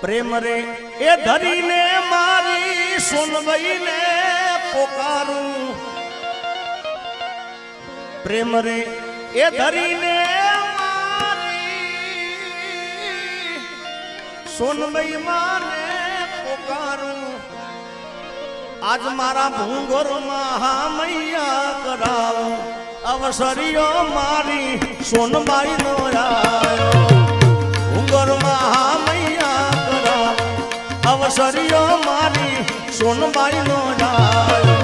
પ્રેમ રે, એ ધરીને મારી સોનબઈને પોકારું. પ્રેમ રે, એ ધરીને મારી માને પોકારું. આજ મારા ભૂંગોરમાં મૈયા કરાવ. અવસરીઓ મારી સોનબાઈ નો આયો અવસરીઓ મારી સોનબાઈ નો આયો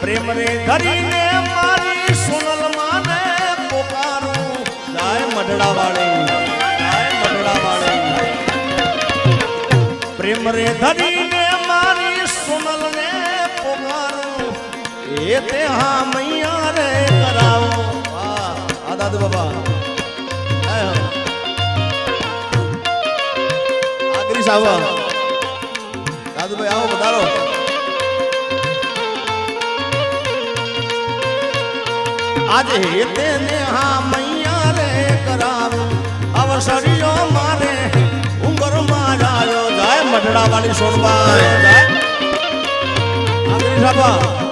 પ્રેમ રે ધરીને મારી, સોનલ માને પોકારું. જાય મઢડા વાળે જાય મઢડા વાળે પ્રેમ રે ધરીને મારી સોનલ ને પોકારું. એ તે હા મૈયા રે કરાવો. વાહ આ દાદુ બાબા. આગરી સાવા આજે હેતે ને હા મૈયા રે કરાવ અવસરીઓ મારે ઉંગરમાં આવ્યો જાય મઢડા વાળી સોનબાઈ, જાય. આગળ સાબા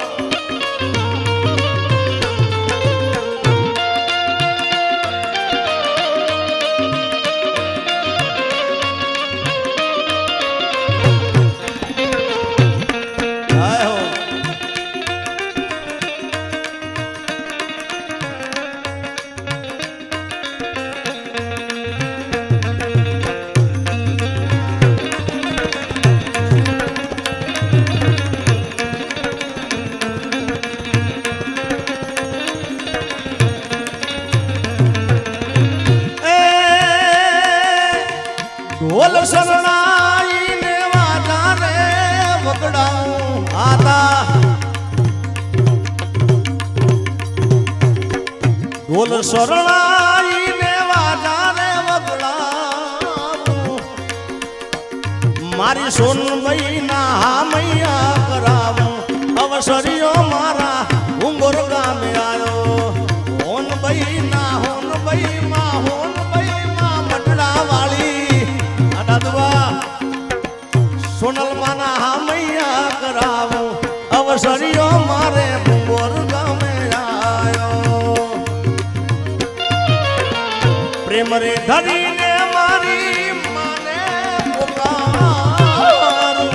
ધરીને મારી માને પોકારું.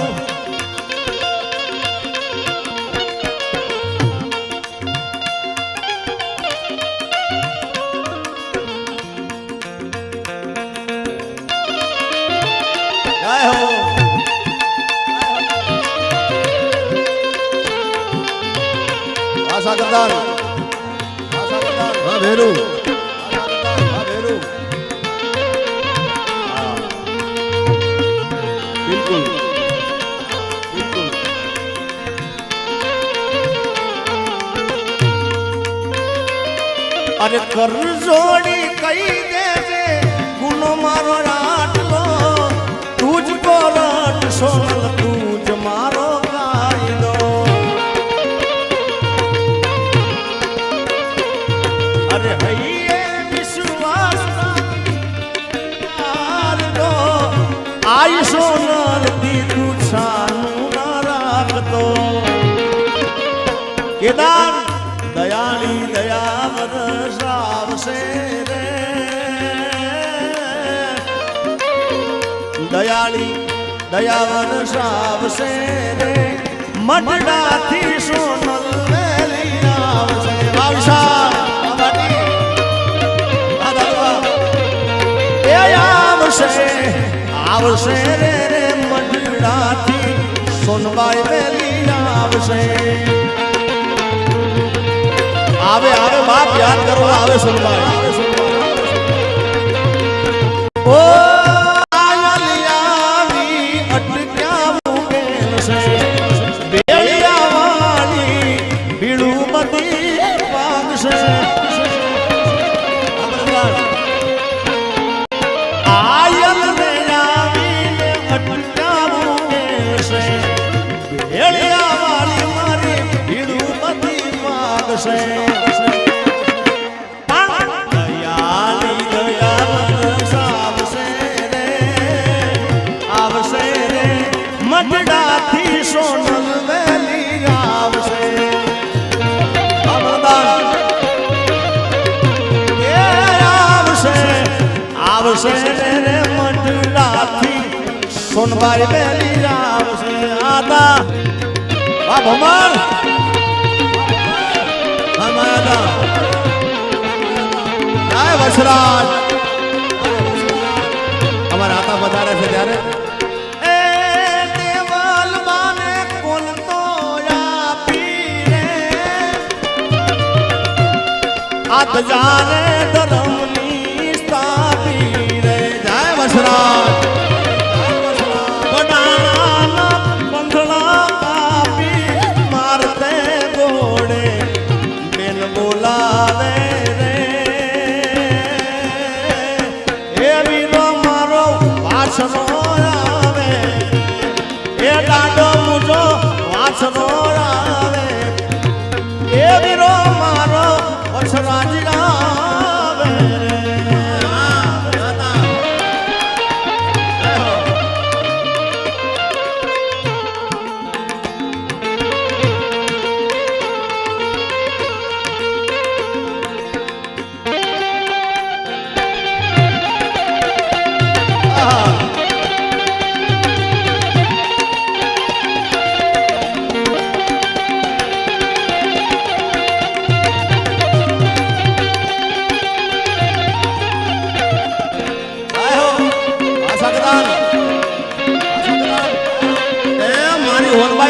જય હો. આશા કરદાન આશા કરદાન હા ભેરુ. અરે કર જોડી કઈ દેજે, ગુનો મારો રાટલો. તુજ કો રટ સોનલ તુજ મારો કાયદો. અરે હૈયે વિશ્વાસ આઈ સોનલ દયા વરસાવશે રે મઢડાથી સોનલ વેલી આવશે. વાવશા બાબાજી આ દાદા એ આવશે આવશે રે રે મઢડાથી સોનબાઈ વેલી આવશે. આવે આવે, બાપ, યાદ કરો આવે સોનબાઈ આવે સોનબાઈ. ઓ આવશે મટડાથી સોનલ વેલી આવશે આવશે આવશે રે મટડાથી સોનબાઈ વેલી આવશે આદા. આ ભમાણ. અમારા જય વસરાજ. અમારા આતા વધારે છે ત્યારે. જાને વાસનો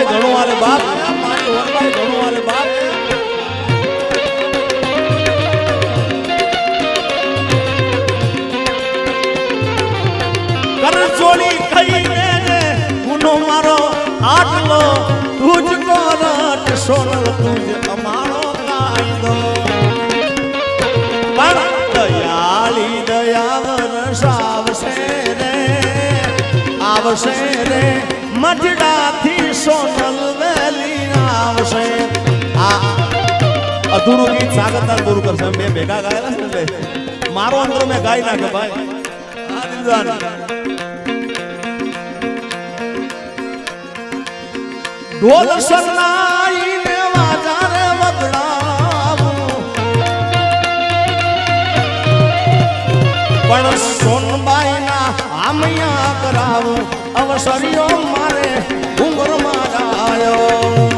મારી ઘણો આલે બાપ. મારી હોનબાઈ ઘણું આલે બાપ કરચોળી કહીને ગુનો દયાળી દયાવર વરસાવશે રે, આવશે રે મજડાથી સોનલ વેલી આવશે આ અધૂરું ગીત સાગરદાન પૂરું કરશે. બે ભેગા ગાયેલા છે ને મારો અંતર મેં ગાઈ નાખ્યો, ભાઈ. ઢોલ સન્નાઈને વાજારે વગડાવું પણ સોનબાઈના આમયા કરાવું. અવસરીઓ મારે ઘુંઘરમાં આવ્યો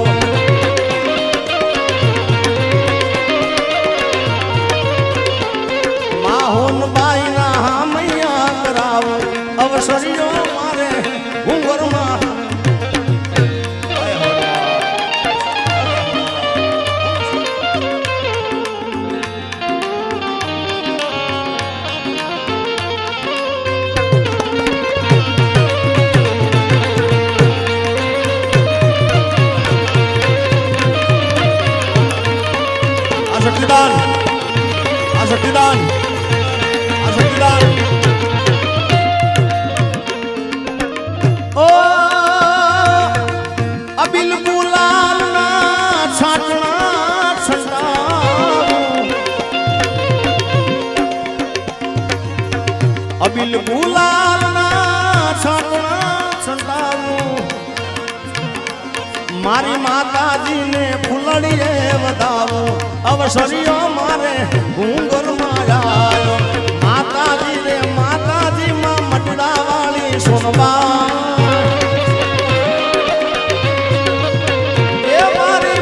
અવસરીઓ મારે ઘૂંઘર આવ્યો માતાજી રે માતાજી માં મટડા વાળી સોનબા એ મારી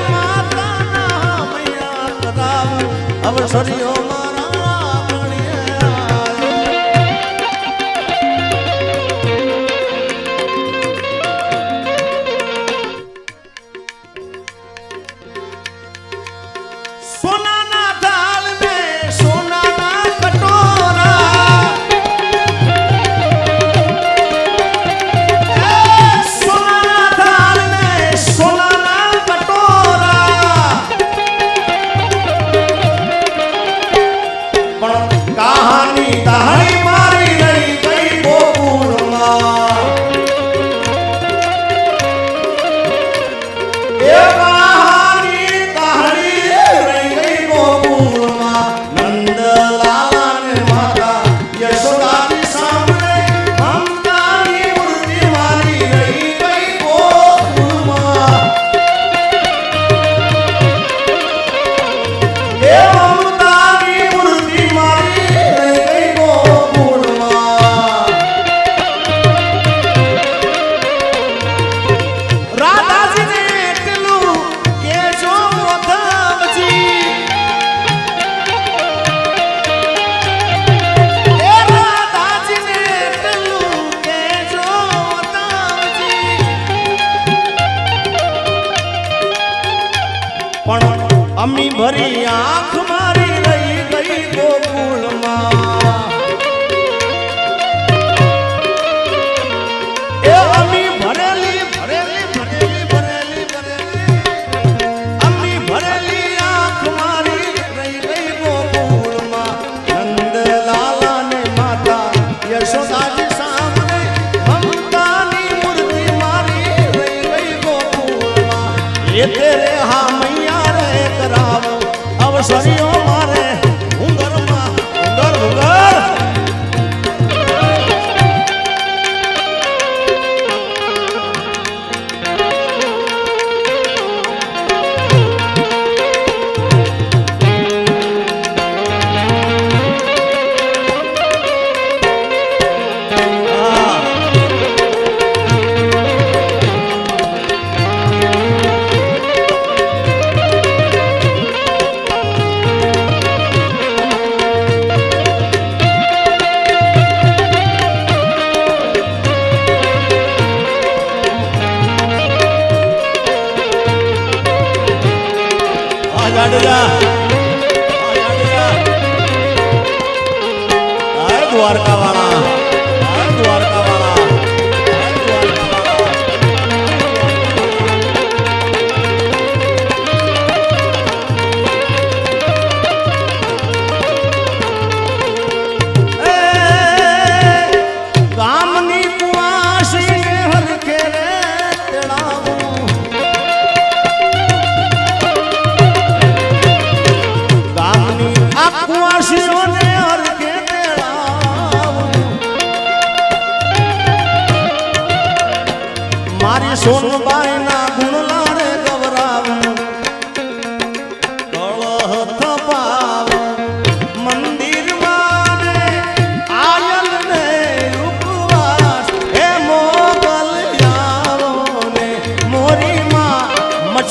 Rosario.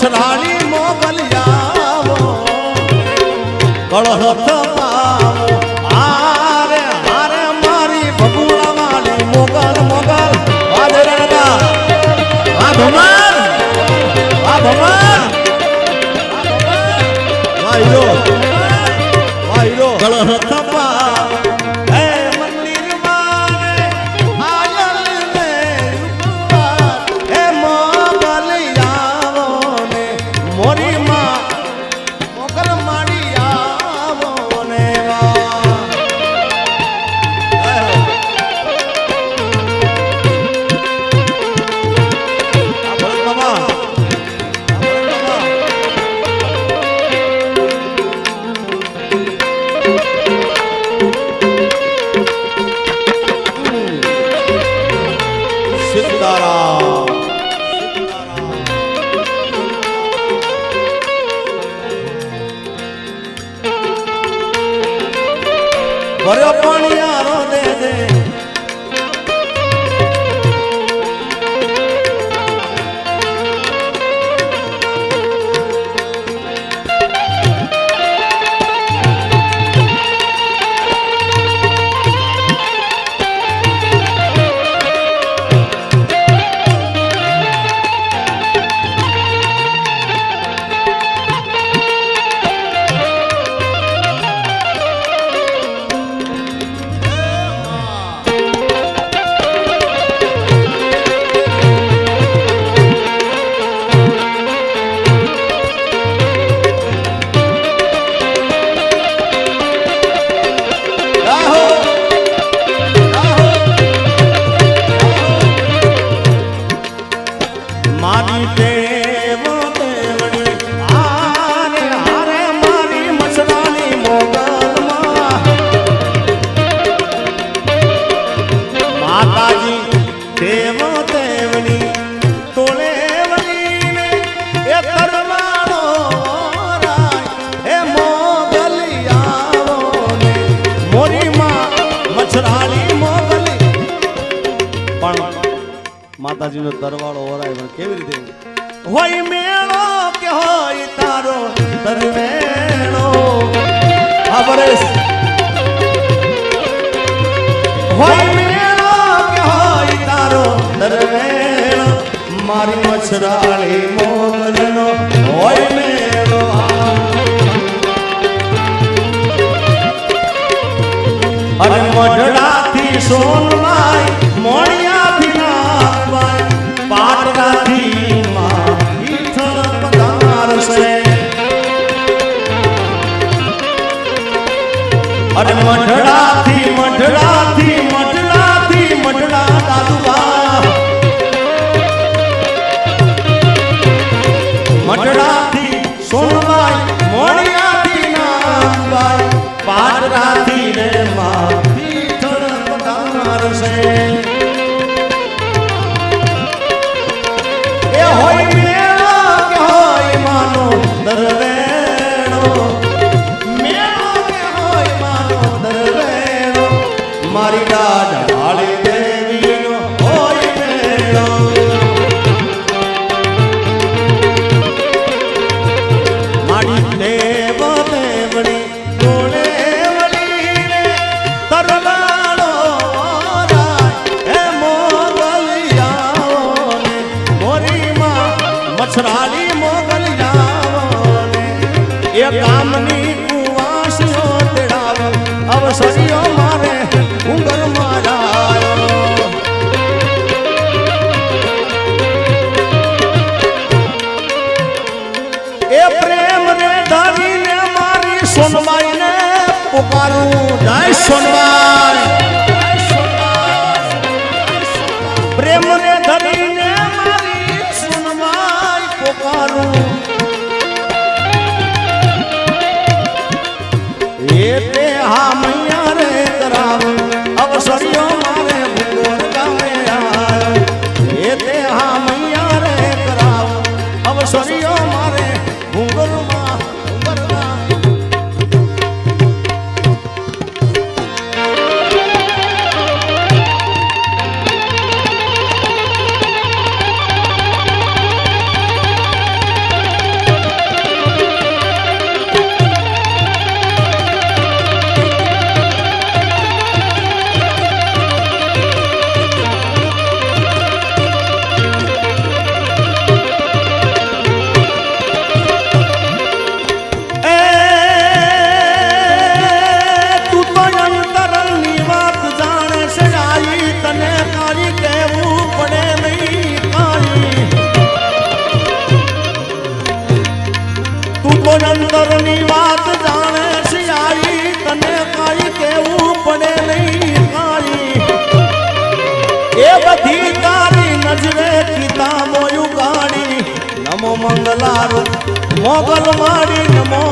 પછરાણી મોગલિયાઓ કળહત પાવો આરે હારે મારી ભગુડા માલે મોગલ મોગલ વાજરણના આ ભમાર આ ભમાર વાયરો વાયરો. માતાજીનો દરવાળો ઓરાય, પણ કેવી રીતે? હોય મેળો કે હોય તારો દરવેળો આપણે હોય મેળો કે હોય તારો દરવેળો મારી મછરાળી મોગલનો હોય મેળો. અને મઢડાથી સોન લાય மாறிடாடா ಮಂಗಳಾರು ಮೊಬಲ್ ಮಾಡಿ ನಮೋ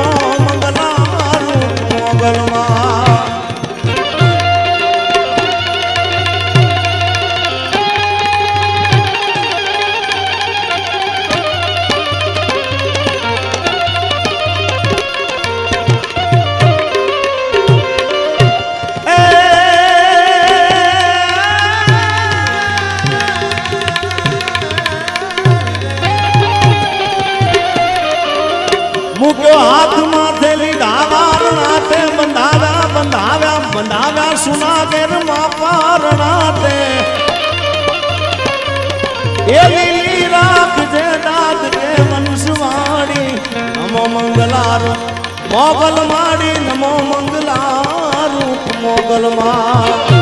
જુનાગઢમાં પારણા તે એ લીલી રાખજે દાદ કે મનસવાણી નમો મંગલારું, મોગલ માડી, નમો મંગલારૂપ મોગલ માં